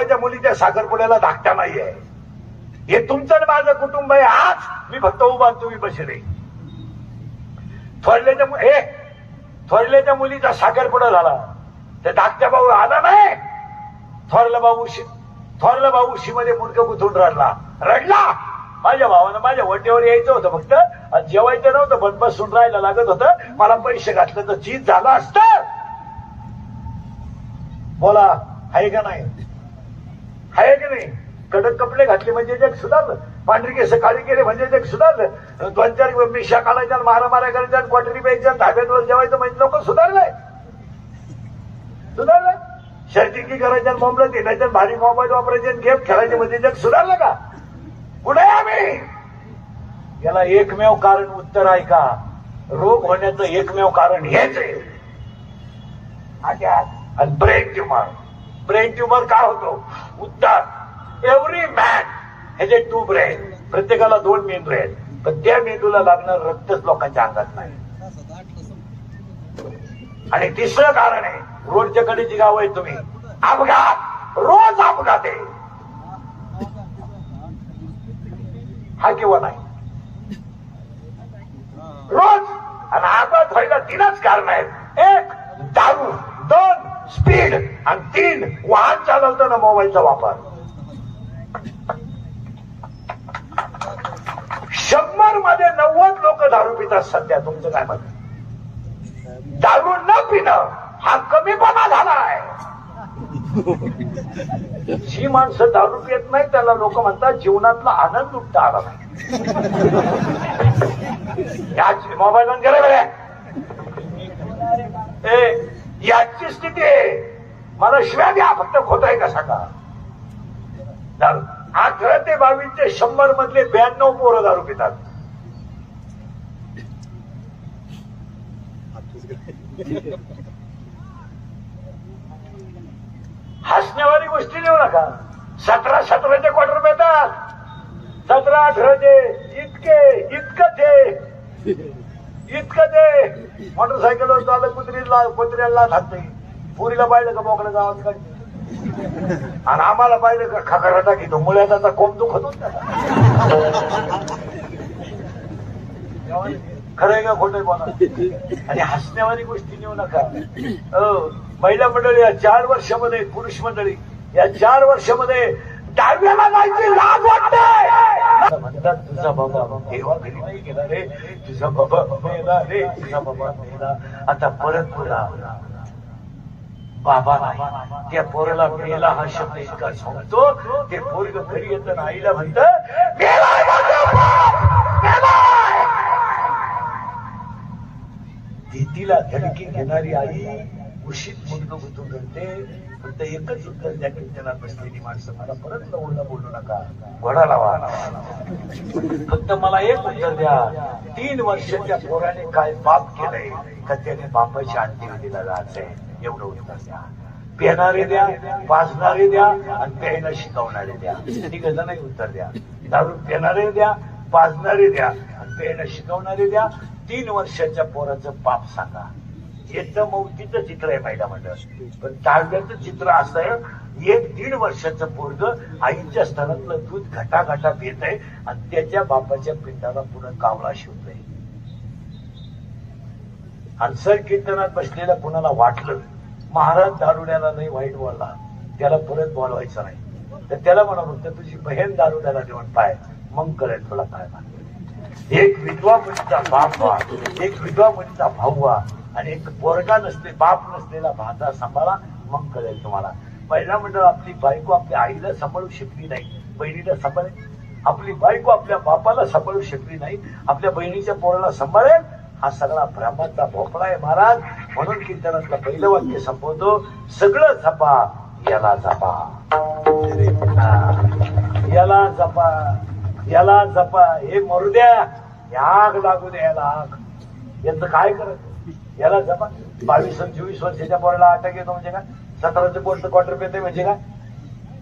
माझ्या मुलीच्या साखरपुड्याला धाकटा नाहीये. हे तुमचं आणि माझं कुटुंब आहे. आज मी फक्त उभा तुम्ही बसले थोरल्याच्या हे थोरल्याच्या मुलीचा साखरपुडा झाला. ते धाकट्या भाऊ आला नाही. थोरला भाऊ शी थोरला भाऊ मध्ये मुलगा गुंतून रडला. रडला? माझ्या भावानं माझ्या वटेवर यायचं होतं फक्त. आणि जेवायचं नव्हतं पण बसून राहायला लागत होतं. मला पैसे घातलं तर चीज झालं असतं. बोला आहे का नाही? आहे की नाही? कडक कपडे घातले म्हणजे जग सुधारलं. पांढरी केस काळी केले म्हणजे जग सुधारलं. दोन चार मिशा काढायच्या मारा मारा करायच्या क्वाटरी प्यायच्या धाब्यांवर जेवायचं म्हणजे लोक सुधारलंय. सुधारलं शर्टिंगी करायच्या मोबाईल देण्याच्या भारी मोबाईल वापरायचे गेम खेळायचे म्हणजे जग सुधारलं का? कुठे आम्ही? याला एकमेव कारण उत्तर आहे का? रोग होण्याचं एकमेव कारण हेच आहे. आजाद आणि ब्रेक ट्युमर ब्रेन ट्युमर काय होतो? उत्तर एव्हरी मॅन हे जे टू ब्रेन प्रत्येकाला दोन मेंदू आहेत पण त्या मेंदूला लागणार रक्तच लोकांच्या अंगात नाही. आणि तिसरं कारण आहे रोडच्या कडेची गाव आहे तुम्ही. अपघात. रोज अपघात आहे. हा किंवा नाही. रोज. आणि अपघात व्हायला तीनच कारण आहेत. एक दारू. दोन स्पीड आणि तीन वाहन चालवताना मोबाईलचा वापर. शंभरमध्ये नव्वद लोक दारू पितात सध्या. तुमचं काय मत दारू न पिणं हा कमीपणा झालाय. जी माणसं दारू पित नाही त्याला लोक म्हणतात जीवनातला आनंद उठता आला नाही. मोबाईल बंद केला याची स्थिती आहे. मला शिव्या द्या फक्त खोट आहे का सांगा? दारू. अठरा ते बावीसचे शंभर मधले ब्याण्णव पोरं दारू पितात. हसण्यावारी गोष्टी देऊ नका. सतरा सतराचे क्वार्टर मिळतात. सतरा अठराचे इतके इतकंच इतकंच आहे मोटरसायकलवर चालत कुत्रीला कुत्र्याला थांबते पुरीला पाहिलं का मोकळ्या गावात काढते आणि आम्हाला पाहिलं का खकराटा घेतो मुळ्याचा आता कोंब दुखत होता. खरंय का खोटं बोला? आणि हसण्यावारी गोष्टी नेऊ नका. महिला मंडळी या चार वर्षामध्ये पुरुष मंडळी या चार वर्षामध्ये दहाव्याला जायची लाज वाटते. म्हणतात तुझा बाबा देवा घरी नाही गेला रे. तुझा बाबा रे. तुझा बाबा आता परत पुरा बाबा नाही. त्या पोराला मेला हा शब्द इतका सांगतो ते पोरग घरी येतं आईला म्हणत भीतीला धडकी घेणारी आई उशीत मुलग गुतून रडते फक्त एकच उत्तर द्या कीर्तनात बसलेली माणसं मला परत लवणं बोलू नका. घोडा लावा. फक्त मला एक उत्तर द्या. तीन वर्षाच्या पोराने काय पाप केलंय का त्याने बापाची अंत्यविधीला जायचंय एवढं उत्तर द्या. पेणारे द्या पाजणारे द्या आणि प्यायला शिकवणारे द्या. ठीक आहे नाही उत्तर द्या. दारू पेणारे द्या पाजणारे द्या आणि प्यायला शिकवणारे द्या. तीन वर्षाच्या पोराचं पाप सांगा. याचं मौतीचं चित्र आहे महिला मंडळ. पण ताळव्याचं चित्र असं आहे एक दीड वर्षाचं पोरग आईच्या स्तनातलं दूध घटा घटा पित आहे आणि त्याच्या बापाच्या पिंडाला पुन्हा कावळा शिवतोय. आणि सर कीर्तनात बसलेल्या कुणाला वाटलं महाराज दारुड्याला नाही वाईट बोलला. त्याला परत बोलवायचं नाही. तर त्याला म्हणा म्हणतो तुझी बहीण दारुड्याला देऊन पाय. मग करेल तुला काय एक विधवा मुलीचा बाप व्हा एक विधवा मुलीचा भाऊ व्हा आणि एक पोरगा नसते बाप नसलेला भाता सांभाळा मग कळेल तुम्हाला. पहिला मंडळ आपली बायको आपल्या आईला सांभाळू शकली नाही बहिणीला सांभाळेल. आपली बायको आपल्या बापाला सांभाळू शकली नाही आपल्या बहिणीच्या पोराला सांभाळेल हा सगळा भ्रमाचा भोपळा आहे महाराज. म्हणून कीर्तनातलं पहिलं वाक्य संपवतो. सगळं जपा याला जपा. याला जपा याला जपा. हे मरू द्या. या आग लागू द्या याला आग. याचं काय करत? याला जपा. बावीस चोवीस वर्षाच्या पोराला अटक येतो म्हणजे काय? सतराचे पोरचं क्वार्टर पेते म्हणजे काय?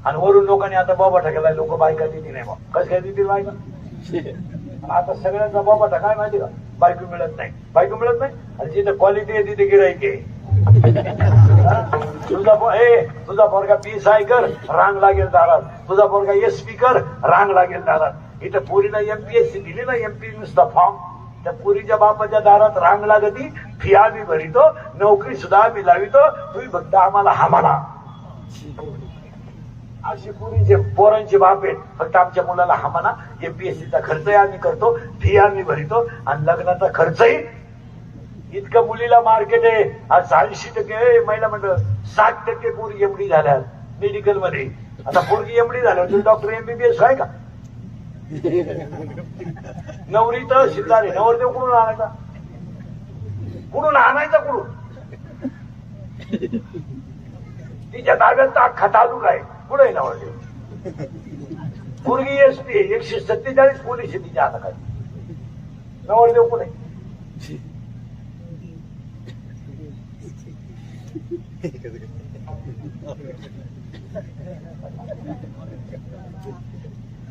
आणि वरून लोकांनी आता बाबा टाकलाय लोक बायका देतील नाही मग कसं काय देतील बायका? आता सगळ्यांचा बाबा काय माहिती का? बायको मिळत नाही. बायको मिळत नाही? आणि जिथे क्वालिटी आहे तिथे गिरायक आहे. तुझा ए तुझा पोरगा पी साय कर रांग लागेल दारात. तुझा पोरगा एस पी कर रांग लागेल दारात. इथं पोरीनं एमपीएससी दिली ना एमपी नुसता फॉर्म त्या पुरीच्या बापाच्या दारात रांग लागती फी आम्ही भरितो नोकरी सुद्धा आम्ही लावितो. तुम्ही फक्त आम्हाला हामाला. अशी पुरीचे पोरांचे बाप आहेत फक्त आमच्या मुलाला हा म्हणा एमपीएससीचा खर्चही आम्ही करतो फी आम्ही भरितो आणि लग्नाचा खर्चही. इतकं मुलीला मार्केट आहे. आज ऐंशी टक्के महिला मंडळ साठ टक्के पोरी एमडी झाल्या मेडिकलमध्ये. आता पोरगी एमडी झाल्या तुम्ही डॉक्टर एमबीबीएस आहे का? नवरी तर शिल्लारे नवरदेव कुठून आणायचा? कुठून आणायचा कुठून? तिच्या ताब्यात अख्खा तालुका आहे. पुढे आहे पूर्वी एसपी एकशे सत्तेचाळीस पोलीस आहे तिच्या हाताखाली. नवरदेव कुठे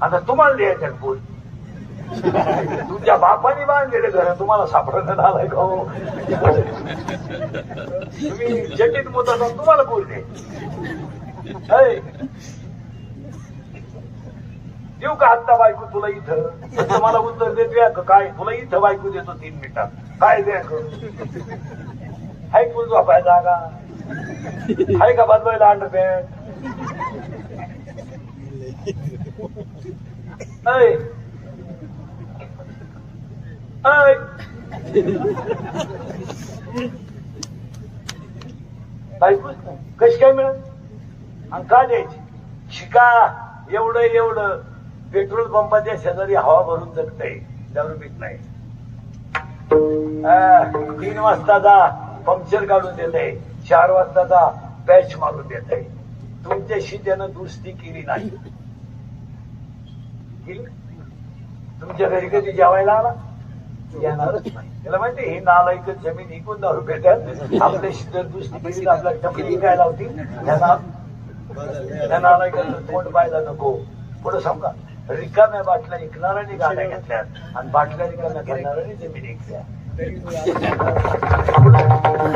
आता तुम्हाला द्यायचं बोल तुमच्या बापाने बांधलेलं घर तुम्हाला सापडण्यात आलाय का हो? तुम्ही जटीत मुद्दा तुम्हाला बोलले देऊ का आत्ता बायको तुला इथं? तुम्हाला मला उत्तर देत काय? तुला इथं बायको देतो तीन मिनिटात. काय द्या हाय कुल झोपाय जागा. हाय का बदलायला अंडर पॅन्ट? कशी काय मिळत आणि का द्यायची? शिका. एवढं एवढं. पेट्रोल पंपाच्या शेजारी हवा भरून जगतय. दारू पीक नाही तीन वाजता जा पंक्चर काढून देत आहे चार वाजताचा पॅच मारून देत आहे तुमच्याशी त्यानं दुरुस्ती केली नाही. तुमच्या घरी कधी जेवायला आला? येणारच नाही. त्याला माहिती ही नालायक जमीन इकून दारू पेट्यात आपल्याशी जर दुरुस्ती केली तर आपल्या टपरी काय तोंड पाहायला नको पुढे सांगा रिकाम्या बाटल्या विकणाऱ्याने गाड्या घेतल्यात आणि बाटल्या रिकाम्या घेणाऱ्याने जमीन विकल्या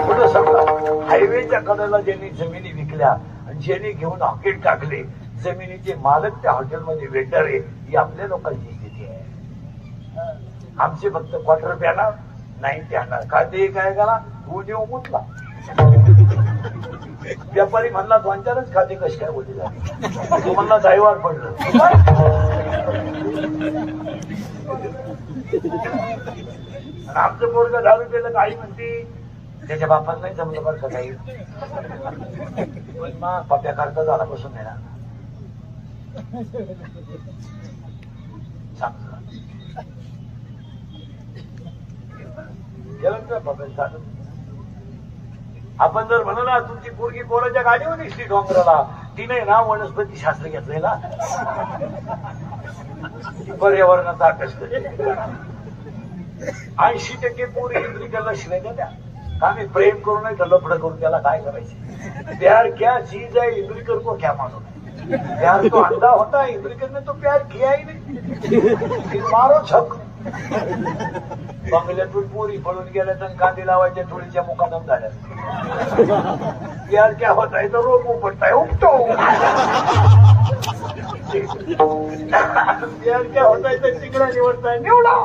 पुढे सांगा हायवेच्या कडेला ज्यांनी जमिनी विकल्या आणि ज्यांनी घेऊन हॉकेट टाकले जमिनीचे मालक त्या हॉटेलमध्ये वेटर आहे ही आपल्या लोकांची स्थिती आहे आमचे फक्त क्वार्टर प्याना नाही ते आणणार का ते काय करा ऊन येऊ व्यापारी म्हणला दोन चारच खाते कशी काय बोलली तो म्हणला जाईवार पडलं. आमचं पोरग दारू पेलं काही म्हणते त्याच्या बापाला नाही जमलं बरं का काही मग पप्या करता झाला बसून येणार ना. सांग गेलं का पप्या चालत आपण जर म्हणला ना तुमची पोरगी कोराच्या गाडीवर निघली डोंगराला. तिने ना वनस्पती शास्त्र घेतलेला पर्यावरणाचा अभ्यास ऐंशी टक्के पोरी इंद्रिकला शिवाय द्या. आम्ही प्रेम करू नाही तर लफड करून त्याला काय करायचे? प्यार क्या चीज आहे इंद्रिकर को क्या मानो? प्यार तो अंधा होता है इंद्रिकर ने तो प्यार किया ही नहीं. मारो छक बंगल्यातून पोरी पळून गेल्या तर कांदे लावायच्या थोडीच्या मुकादम झाल्या प्यार क्या होता है तो रोग उपटता है उपटो. क्या होता है तर तिकडा निवडता है निवडा.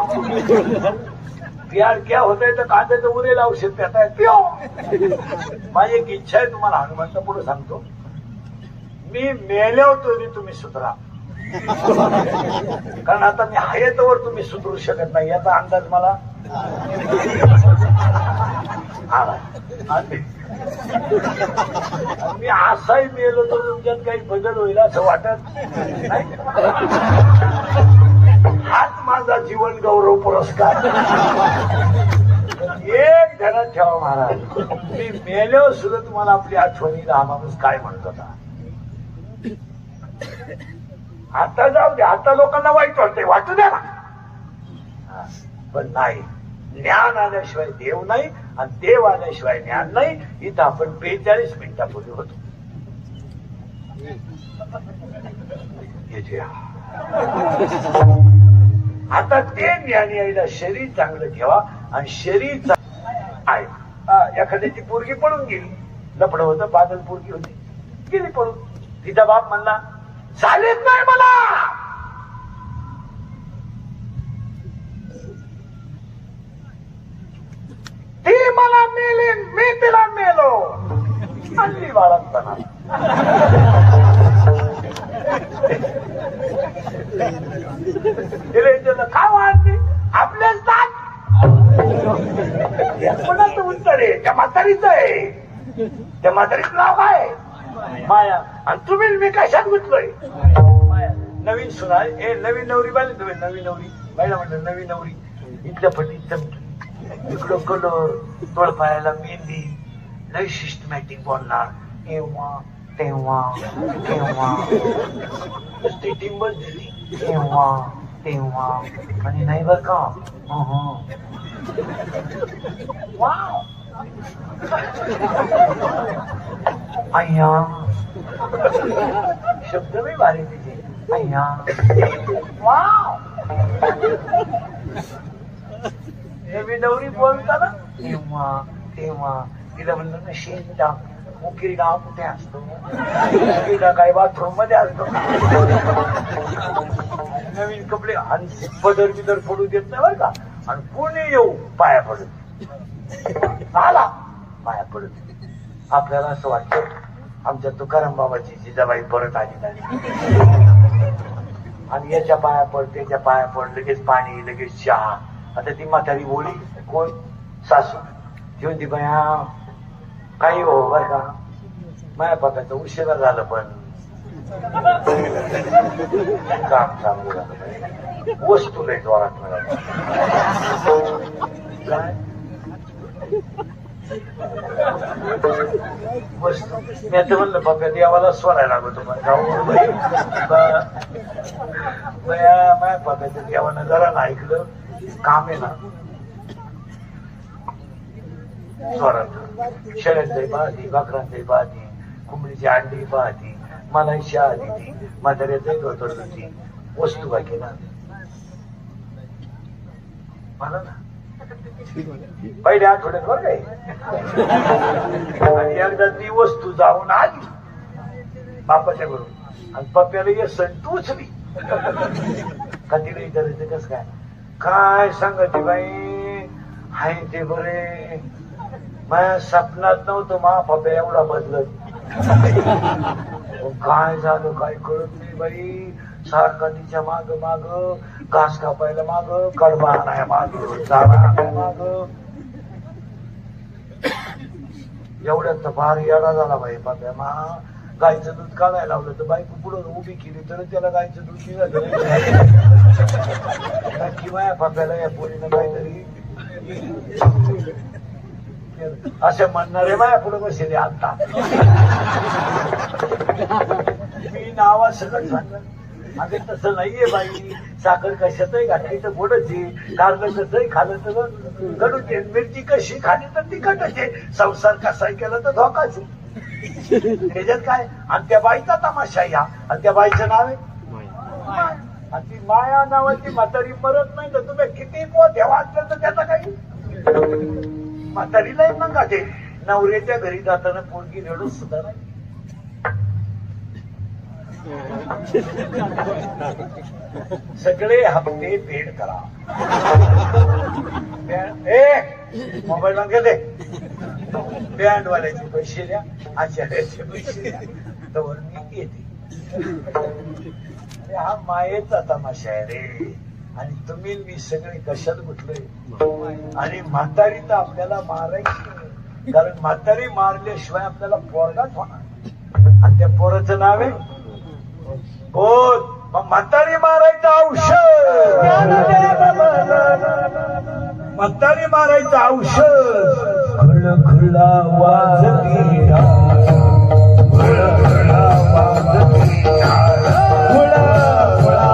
प्यार क्या होत आहे तर कांद्याचं उरेल औषध पेताय पिओ माझी एक इच्छा आहे तुम्हाला हनुमंत पुढे सांगतो. मी मेल्यावर तरी तुम्ही सुधरा. कारण आता मी आहे तर तुम्ही सुधरू शकत नाही याचा अंदाज मला आला. मी असाही मेलो तर तुमच्यात काही बदल होईल असं वाटत नाही. हाच माझा जीवन गौरव पुरस्कार. एक ध्यानात ठेवा महाराज. मी मेल्यावर सुद्धा तुम्हाला आपली आठवणी हा माणूस काय म्हणत होता? आता जाऊ दे आता लोकांना वाईट वाटतंय वाटू द्या ना. पण नाही. ज्ञान आल्याशिवाय देव नाही आणि देव आल्याशिवाय ज्ञान नाही. इथं आपण बेचाळीस मिनिटापूर्वी होतो. आता ते ज्ञान यायला शरीर चांगलं ठेवा आणि शरीर आहे. एखाद्याची पोरगी पडून गेली. लपड होतं बादल पोरगी होती. गेली पडून तिचा बाप म्हणला चालेल नाही मला. त्या म्हातारीचं नाव काय? माया. आणि तुम्ही मी कशात गुंतलोय? नवीन सुना ए नवीन नवरी बाली तुम्ही नवीन नवरी. बाईला म्हणलं नवीन नवरी. इथल्या पटी इकडं कलर तोळपायाला मेहंदी. लय सिस्टमॅटिक बोलणार. तेव्हा तेव्हा तेव्हा. नुसती टिंबल दिली. तेव्हा तेव्हा. आणि नाही बर का? अहं. वाव. अय्या. शब्द मी भारी तिचे. अय्या. वाव. हे मी नवरी बोलताना तेव्हा तेव्हा. तिला म्हणलं ना शेण टाक. मुकिरीला कुठे असतो? मुकिरीला काय बाथरूममध्ये असतो. नवीन कपडे आणि बदर बिदर पडू देत नाही बरं का. आणि कोणी येऊ पाया पडत आला माया पडत आपल्याला असं वाटतं आमच्या तुकाराम बाबाची जिजाबाई परत आली नाही. आणि याच्या पाया पड त्याच्या पाया पड लगेच पाणी लगेच चहा. आता ती म्हातारी बोली कोण? सासू. ती बया काही हो बर का. माया पकाचं उशिरा झालं पण. काम चांगलं झालं. वस्तू लय जोरात मिळाली. मी आता म्हणलं पक्का देवाला स्वरायला लागतो पण जाऊ बाई. ब- बया माया पकाचं देवानं जरा ना ऐकलं काम आहे ना स्वरात शेळ्यांची पाहती बकरांची पाहती कोंबडीची अंडी पाहती मलाई शहा देती म्हाताऱ्याचं धोतर देती वस्तू बाकी ना. मला ना पहिल्या आठवड्यात बरं काय आणि एकदा ती वस्तू जाऊन आली बापाच्या घरून. आणि पप्प्याला ये सण तू उचली. का तिला विचारायचं कस काय? काय सांगते बाई? हाय ते बरे. माझ्या सपनात नव्हतं मा पप्या एवढा बदलत. काय झालं काय कळत नाही बाई? सारखा तिच्या माग माग कास कापायला माग कडबा आणाय माग चारा आणाय माग. एवढ्यात तर फार येडा झाला बाई पाप्या मा. गायचं दूध काढायला लावलं तर बायको पुढं उभी केली तर त्याला गायचं दूध निघालं नक्की माया पाप्याला या पोरीनं काहीतरी असे म्हणणारे माया पुढे बसले आता. मी नावा सगळं सांगणार अगे तसं नाहीये बाई. साखर कशातही घातली तर गोडच आहे. कारलं कसंही खाल्लं तर कडूच आहे मिरची कशी खाली तर तिखटच आहे. संसार कसाही केला तर धोकाच आहे. त्याच्यात काय? आणि त्या बाईचा तमाशा या आणि त्या बाईचं नाव आहे. आणि ती माया नावाची म्हातारी मरत नाही तर तुम्ही किती पोत्या वाचलं तर त्याचा काही? म्हातारीला मग का ते नवऱ्याच्या घरी जाताना पोरगी रडूच सुद्धा नाही. सगळे हप्ते पेड करा. ए मोबाईल मध्ये दे. बँडवाल्याचे पैसे द्या आचार्याचे पैसे द्या. तर मी येते. हा मायेचा तमाशा आहे रे. आणि तुम्ही मी सगळे कशात गुटलोय आणि म्हातारी तर आपल्याला मारायची कारण म्हातारी मारल्याशिवाय आपल्याला पोरगाच होणार आणि त्या पोराचं नाव आहे मग म्हातारी मारायचं औषध. म्हातारी मारायचं औषध. खळ वाजती खुळ खुळा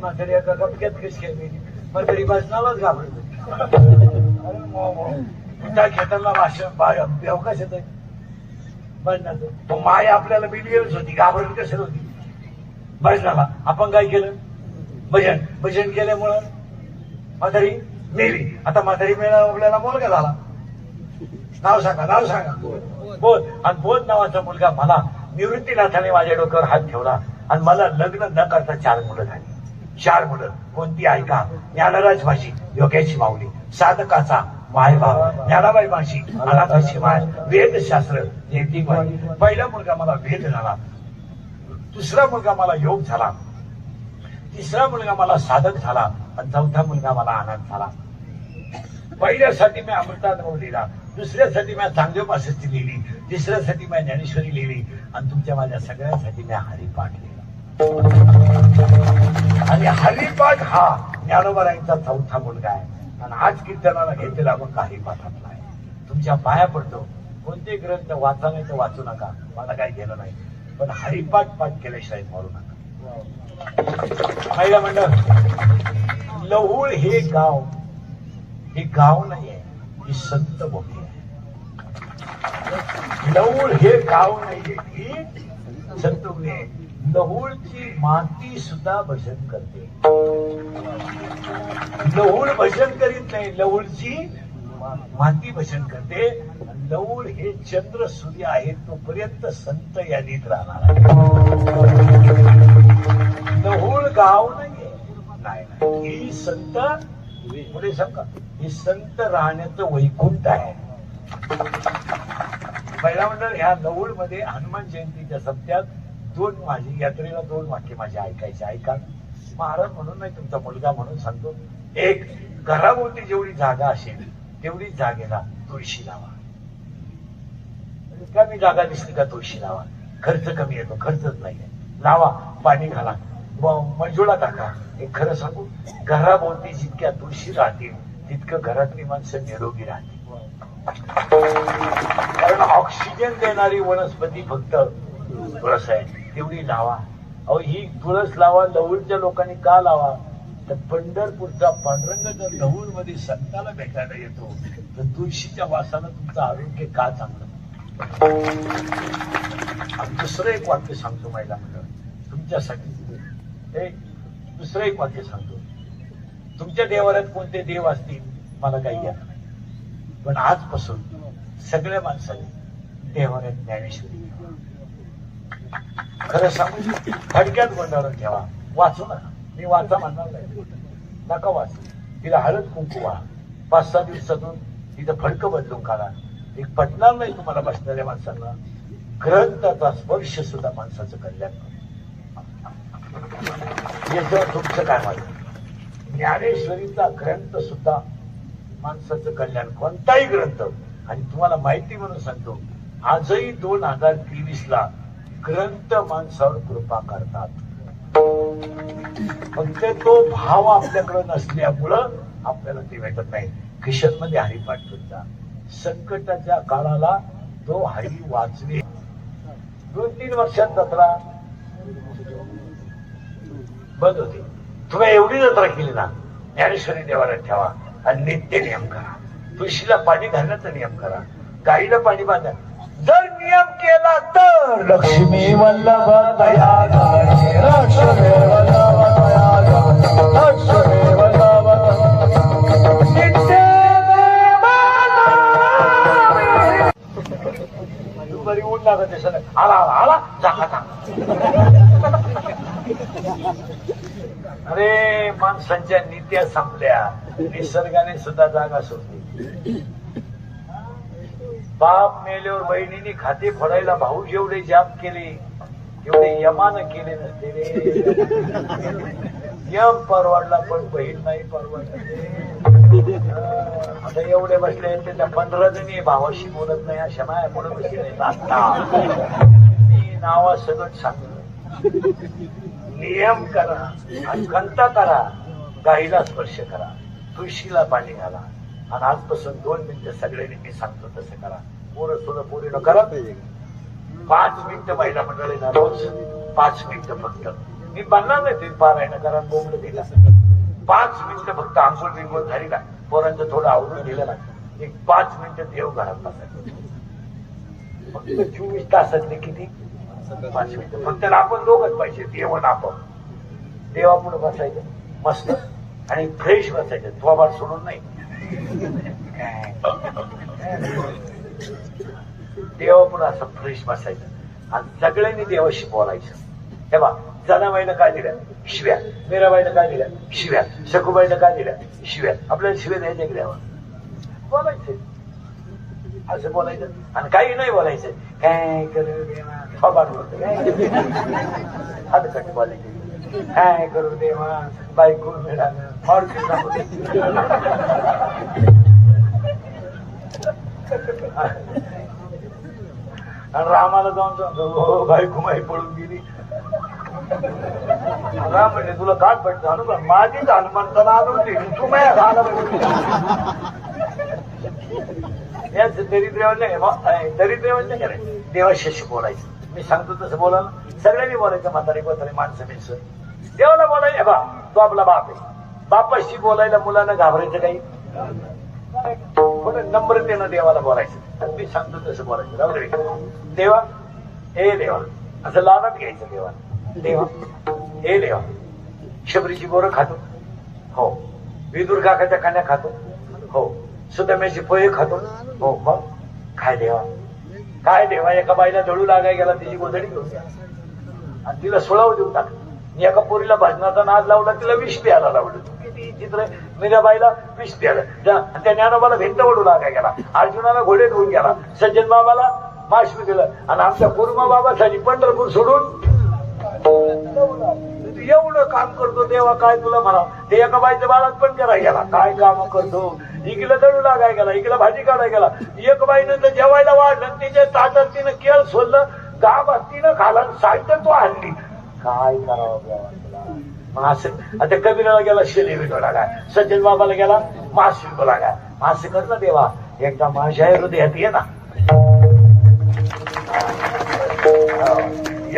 म्हातारी एका कशी म्हातारी भाषणालाच घाबरत अरे त्या घेताना भाषण अवकाश येत भजनाचं. माय आपल्याला बिलगेलच होती घाबरली कशाला होती? भजनाला. आपण काय केलं? भजन. भजन केल्यामुळं म्हातारी मेली. आता म्हातारी मेळावल्याला मुलगा झाला. नाव सांगा नाव सांगा. बोध आणि बोध नावाचा मुलगा मला. निवृत्तीनाथाने माझ्या डोक्यावर हात ठेवला. आणि मला लग्न न करता चार मुलं झाली. चार मुलं. कोणती ऐका ज्ञानराज भाषी योग्याची माऊली. साधकाचा. मायबाप ज्ञानाबाई भाषी अनाथाची माय वेदशास्त्र जयंतीबाई पहिला मुलगा मला वेद झाला. दुसरा मुलगा मला योग झाला. तिसरा मुलगा मला साधक झाला. आणि चौथा मुलगा मला आनंद झाला. पहिल्यासाठी मी अमृतानुभव लिहिला दुसऱ्यासाठी मी चांगदेव पासष्टी लिहिली. तिसऱ्यासाठी मी ज्ञानेश्वरी लिहिली. आणि तुमच्या माझ्या सगळ्यांसाठी मी हरिपाठ लिहिला. आणि हरिपाठ हा ज्ञानोबराईंचा चौथा मुलगा आहे. आणि आज कीर्तनाला घेतलेला काही पाठवत नाही. तुमच्या पाया पडतो. कोणते ग्रंथ वाचा नाही तर वाचू नका. मला काही गेलं नाही. पण हरिपाठ पाठ केल्याशिवाय मारू नका. महिला मंडळ लहुळ हे गाव हे गाव नाहीये ही संत भूमी आहे. लहुळ हे गाव नाहीये ही संत भूमी आहे. लहूळची माती सुद्धा भजन करते. लहुळ भजन करीत नाही लहूळची माती भजन करते. लहुळ हे चंद्र सूर्य आहे तोपर्यंत संत यादीत राहणार आहे लहुळ गाव नाहीये. नाही नाही. ही संत पुढे सांगा ही संत राहण्याचं वैकुंठ आहे. पहिला मंडळ ह्या लवूळमध्ये हनुमान जयंतीच्या सप्त्यात दोन माझी यात्रेला दोन वाक्य माझे ऐकायचे. ऐका. महाराज म्हणून नाही तुमचा मुलगा म्हणून सांगतो. एक घराभोवती जेवढी जागा असेल तेवढी जागेला तुळशी लावा. कमी जागा दिसली का तुळशी लावा. खर्च कमी येतो खर्चच नाही लावा पाणी घाला. म- मंजुळा टाका हे खरं सांगू. घराभोवती जितक्या तुळशी राहतील तितकं घरातली माणसं निरोगी राहतील. कारण ऑक्सिजन देणारी वनस्पती फक्त तुळस आहे. तेवढी लावा. अहो ही तुळस लावा लवळच्या लोकांनी का लावा? तर पंढरपूरचा पांडुरंग जर लवळमध्ये संताला भेटायला येतो तर तुळशीच्या वासानं तुमचं आरोग्य का चांगलं? दुसरं एक वाक्य सांगतो महिला मंडळ. तुमच्यासाठी. हे दुसरं एक वाक्य सांगतो. तुमच्या देवालयात कोणते देव असतील मला काही येत नाही पण आजपासून सगळ्या माणसांनी देवालयात ज्ञानेश्वरी खरं सांगू फडक्यात गोंडाळून ठेवा. वाचू नका. मी वाचा म्हणणार नाही. नका वाचू. तिला हळद कुंकू व्हा. पाच सहा दिवसातून तिथं फडकं बदलून काढा. एक पटणार नाही तुम्हाला बसणाऱ्या माणसांना. ग्रंथाचा स्पर्श सुद्धा माणसाचं कल्याण याच्यावर तुमचं काय मत? ज्ञानेश्वरीचा ग्रंथ सुद्धा माणसाचं कल्याण कोणताही ग्रंथ. आणि तुम्हाला माहिती म्हणून सांगतो आजही दोन हजार तेवीस ला ग्रंथ माणसावर कृपा करतात. फक्त तो भाव आपल्याकडे नसल्यामुळं आपल्याला ते भेटत नाही. किशनमध्ये हरिपाठ संकटाच्या काळाला तो हरी वाचले दोन तीन वर्षात जत्रा. बंद होती. तुम्ही एवढी जत्रा केली ना ज्ञानेश्वरी देवाला ठेवा आणि नित्य नियम करा. तुळशीला पाणी घालण्याचा नियम करा. गाईला पाणी बांधा. जर केला तर लक्ष्मी वल्लभ दया. लक्ष्मी वल्लभ दया. लक्ष्मी वल्लभ. दुपारी ऊन लागत. आला आला आला अरे माणसांच्या नित्या संपल्या निसर्गाने सुद्धा जागा सोडली बाप मेल्यावर बहिणीने खाते फोडायला भाऊ जेवढे जाप केले तेवढे यमानं केले नसते रे. यम परवडला पण बहीण नाही परवडला आता एवढे बसले त्याच्या पंधरा जणी भावाशी बोलत नाही अशा माया पुढे बसले आहेत. आता मी नावा सगळं सांगतो. नियम करा आणि खंता करा गाईला स्पर्श करा तुळशीला पाणी घाला. आणि आजपासून दोन मिनिटं सगळ्यांनी मी सांगतो तसं करा. पोरं थोडं पोरीनं करा. पाच मिनिटं महिला मंडळी रोज. पाच मिनिटं फक्त. मी बनणार नाही ते पारायण करा बोंबलं दिला. पाच मिनिटं फक्त आंघोळ बिंगोळ झाली ना पोरांचं थोडं आवडून दिलं ना एक पाच मिनिटं देव घरात बसायचं. फक्त चोवीस तासातले किती? पाच मिनिटं. फक्त आपण दोघच पाहिजे देव आणि आपण. देवापुढे बसायचं मस्त. आणि फ्रेश बसायचं. थोबाड सोडून नाही. देवा पण असं फ्रेश बसायचं. आणि सगळ्यांनी देवाशी बोलायचं. हे बा जनाबाईनं काय दिलं शिव्या. मीराबाईनं काय दिल्या शिव्या. शकुबाईनं काय दिल्या शिव्या. आपल्याला शिव्या द्यायच्या की बोलायचं. असं बोलायचं. आणि काही नाही बोलायचं. काय करू देवा? थोबाड बोलतो बोलायचं बोलायचे. काय करू देवा बायको मिळालं. आणि रामाला जाऊन सांगतो हो बायको माई पळून गेली. राम म्हणजे तुला काय पडतं हनुमान. माझीच हनुमंताला आणून दिली तू माझ्या झाला या दरिद्रेवर नाही का? दरिद्रेवर नाही देवाशी बोलायचं. मी सांगतो तसं बोला सगळ्यांनी बोलायचं म्हातारी कोतारी माणसं मिसळ देवाला बोलायला बा तो आपला बाप आहे. बापाशी बोलायला मुलांना घाबरायचं काही? पण नम्रतेनं देवाला बोलायचं. मी सांगतो तसं बोलायचं. राहू दे. देवा हे देवा. असं लाडात घ्यायचं देवा देवा हे देवा. शबरीची बोरं खातो. हो. विदुर काकाच्या खाण्या खातो. हो. सुदम्याची पोहे खातो. हो मग? काय देवा? काय देवा? एका बाईला दळू लागाय गेला तिची गोधडी घेऊन आणि तिला सोळाव देऊन टाक. एका पोरीला भजनाचा नाद लावला तिला विष प्यायला लावलं. किती चित्र मीराबाईला विष प्यायला. त्या ज्ञानोबाला भिंत ओढू लागाय गेला. अर्जुनाला घोडे घेऊन गेला. सज्जन बाबाला माशवी दिलं. आणि आमच्या कुरुमा बाबासाठी पंढरपूर सोडून एवढं काम करतो तेव्हा काय तुला म्हणा. ते एका बाईच्या बाळात पण करायला गेला. काय काम करतो? इकडे दळू लागाय गेला इकडे भाजी काढाय गेला. एक बाईनं तर जेवायला वाढलं तिच्या ताटात तिनं केळ सोडलं गावात तिनं खाला साहित्य तो आणली. काय करावं मासे आता कबीराला गेला शरीर विनोला काय सज्जन बाबाला गेला मास विको लागा मासे कर ना देवा. एकदा माझ्या हृदयात ये ना.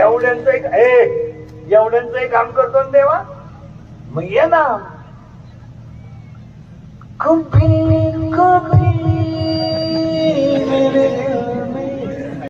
एवढ्यांच एक एवढ्यांच एक काम करतो ना देवा. मग ये ना. कुंभी कुंभी